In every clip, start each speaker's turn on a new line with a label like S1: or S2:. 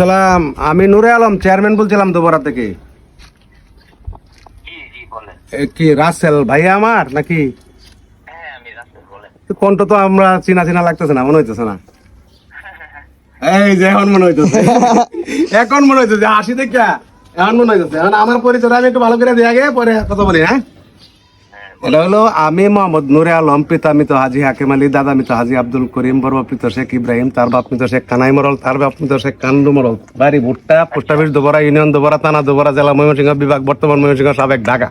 S1: সালাম আমি নুরে আলম চেয়ারম্যান বলছিলাম দুবরা থেকে। কি রাসেল ভাইয়া আমার নাকি?
S2: হ্যাঁ
S1: কণ্ঠ তো আমরা চিনা চিনা লাগতেছে না মনে হইতেছে না। এই যে এখন মনে হইতেছে। এখন মনে হইতেছে আসি দেখা এখন মনে হইতেছে এখন আমার পরিচয় আমি একটু ভালো করে দিয়ে আগে পরে কথা বলি হ্যাঁ? এটা হলো আমি মোহাম্মদ নুরে আলম, পিতা মৃত হাজি হাকিম আলী, দাদা মৃত হাজি আব্দুল করিম, বড় পিত শেখ ইব্রাহিম, তার বাপ মৃত শেখ কানাই মরল, তার বাপ মৃত শেখ কান্দু মরল। বাড়ি Bhutta, post office, Dubra, union, Dubra, থানা, দুবরা, জেলা, ময়মনসিংহ বিভাগ, বর্তমান ময়মনসিংহ সাবেক ঢাকা,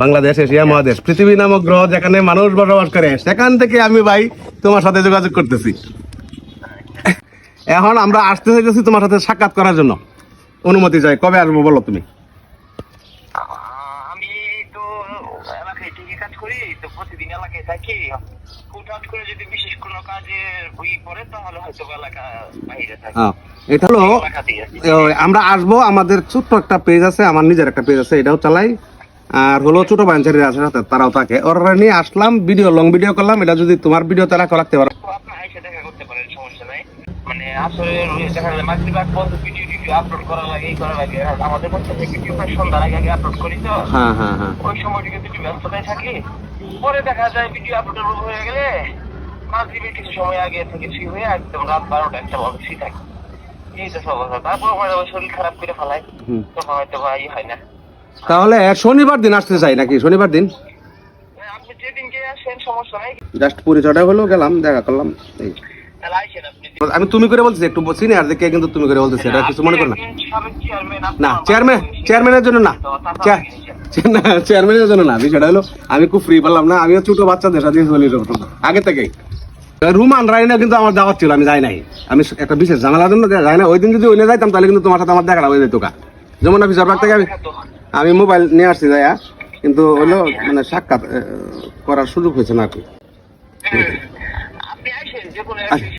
S1: বাংলাদেশ, এশিয়া মহাদেশ, পৃথিবী নামক গ্রহ যেখানে মানুষ বসবাস করে, সেখান থেকে আমি ভাই তোমার সাথে যোগাযোগ করতেছি। এখন আমরা আসতে চাইতেছি তোমার সাথে সাক্ষাৎ করার জন্য। অনুমতি চাই, কবে আসব বলো তুমি
S2: আহ, আমি তো এলাকায় কাজ করি তো প্রতিদিন এলাকায় থাকি। হুটহাট করে যদি বিশেষ কোনো কাজে পড়ে তাহলে হয়তো এলাকা বাইরে থাকি।
S1: হ্যাঁ, এটা হলো আমরা আসব আমাদের ছোট্ট একটা পেজ আছে আমার নিজের একটা পেজ আছে এটাও চালাই। আর হলো ছোট বাঞ্চারিরা আছে সাথে তারাও থাকে। ওরা নিয়ে আসলাম ভিডিও লং ভিডিও করলাম এটা যদি তোমার ভিডিও তারা রাখতে পারো।
S2: আপনি দেখা করতে পারেন সমস্যা নাই। মানে আসলে দেখা যায় মাতৃভাগ বন্ধ ভিডিও টিডিও আপলোড করা লাগে এই করা লাগে। আর আমাদের মধ্যে ভিডিও প্রায় সন্ধ্যার আগে আগে আপলোড করি তো।
S1: হ্যাঁ হ্যাঁ হ্যাঁ।
S2: ওই সময়টিকে একটু ব্যস্ততায় থাকি পরে দেখা যায় ভিডিও আপলোড হয়ে গেলে মাগরিবের কিছু সময় আগে থেকে ফ্রি হয়ে একদম রাত বারোটা একটা বড় ফ্রি থাকি। এই তো সব কথা তারপর আমার শরীর খারাপ করে ফেলায়। তখন হয়তো বা ই হয় না।
S1: তাহলে শনিবার দিন আসতে চাই নাকি? শনিবার দিন?
S2: আপনি যেদিনকে আসেন সমস্যা নাই।
S1: জাস্ট পরিচয়টা হলো গেলাম দেখা করলাম এই। আমি তুমি করে বলছি একটু সিনিয়র দেখে কিন্তু তুমি করে বলতেছি এটা কিছু মনে করো না। না চেয়ারম্যান চেয়ারম্যানের জন্য না চেয়ারম্যানের জন্য না বিষয়টা হলো আমি খুব ফ্রি পেলাম না আমিও ছোট বাচ্চাদের সাথে চলে এসব আগে থেকেই। রুমান রাইনা কিন্তু আমার দাওয়াত ছিল আমি যাই নাই। আমি একটা বিশেষ জানালার জন্য যাই না ওই দিন যদি ওইনে যাইতাম তাহলে কিন্তু তোমার সাথে আমার দেখা হয়ে যেত। যেমন অফিস পার্ক থেকে আমি আমি মোবাইল নিয়ে আসছি যাইয়া কিন্তু হলো মানে সাক্ষাৎ করার সুযোগ হয়েছে না আর কি।